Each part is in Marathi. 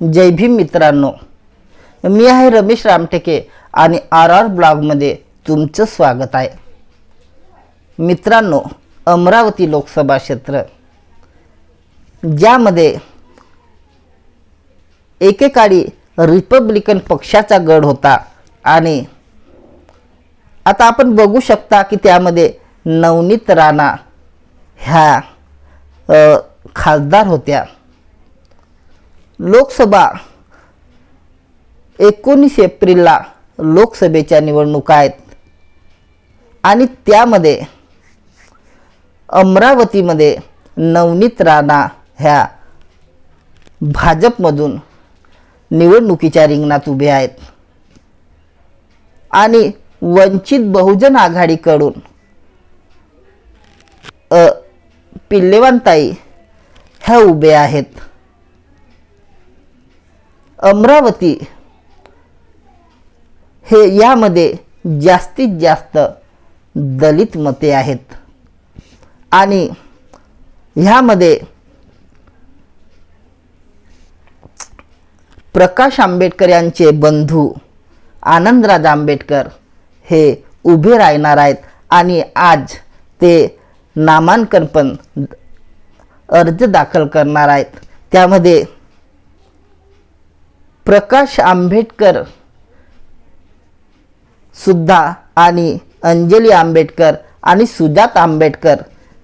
जय भीम मित्रांनो मी आहे रमेश रामटेके आणि आर आर ब्लॉगमध्ये तुमचं स्वागत आहे. मित्रांनो अमरावती लोकसभा क्षेत्र ज्यामध्ये एकेकाळी रिपब्लिकन पक्षाचा गड होता आणि आता आपण बघू शकता की त्यामध्ये नवनीत राणा ह्या खासदार होत्या. लोकसभा एकोणीस एप्रिलला लोकसभेच्या निवडणुका आहेत. आणि त्यामध्ये अमरावतीमध्ये नवनीत राणा ह्या भाजपमधून निवडणुकीच्या रिंगणात उभे आहेत. आणि वंचित बहुजन आघाडीकडून पिल्लेवानताई ह्या उभे आहेत. अमरावती हे यामध्ये जास्तीत जास्त दलित मते आहेत. आणि ह्यामध्ये प्रकाश आंबेडकर यांचे बंधू आनंदराज आंबेडकर हे उभे राहणार आहेत. आणि आज ते नामांकन पण अर्ज दाखल करणार आहेत. त्यामध्ये प्रकाश आंबेडकर सुद्धा आणि अंजली आंबेडकर आणि सुजात आंबेडकर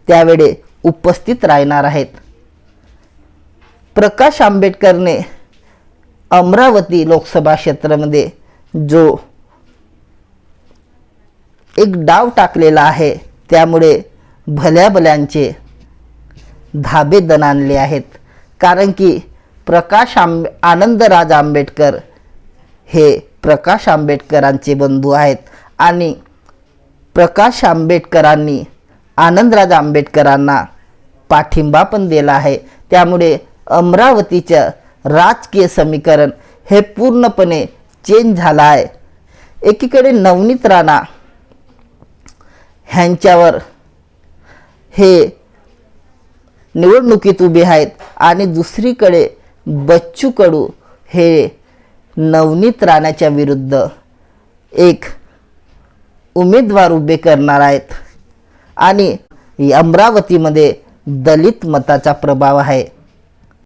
त्यावेळी उपस्थित राहणार आहेत. प्रकाश आंबेडकरने अमरावती लोकसभा क्षेत्रामध्ये जो एक डाव टाकलेला आहे त्यामुळे भल्या भल्यांचे धाबे दणाणले आहेत. कारण की प्रकाश आंबे आनंदराज आंबेडकर हे प्रकाश आंबेडकरांचे बंधू आहेत. आणि प्रकाश आंबेडकरांनी आनंदराज आंबेडकरांना पाठिंबा पण दिला आहे. त्यामुळे अमरावतीचं राजकीय समीकरण हे पूर्णपणे चेंज झालं आहे. एकीकडे नवनीत राणा ह्यांच्यावर हे निवडणुकीत उभे आहेत आणि दुसरीकडे बच्चू कडू हे नवनीत राणाच्या विरुद्ध एक उमेदवार उभे करणार आहेत. आणि अमरावतीमध्ये दलित मताचा प्रभाव आहे.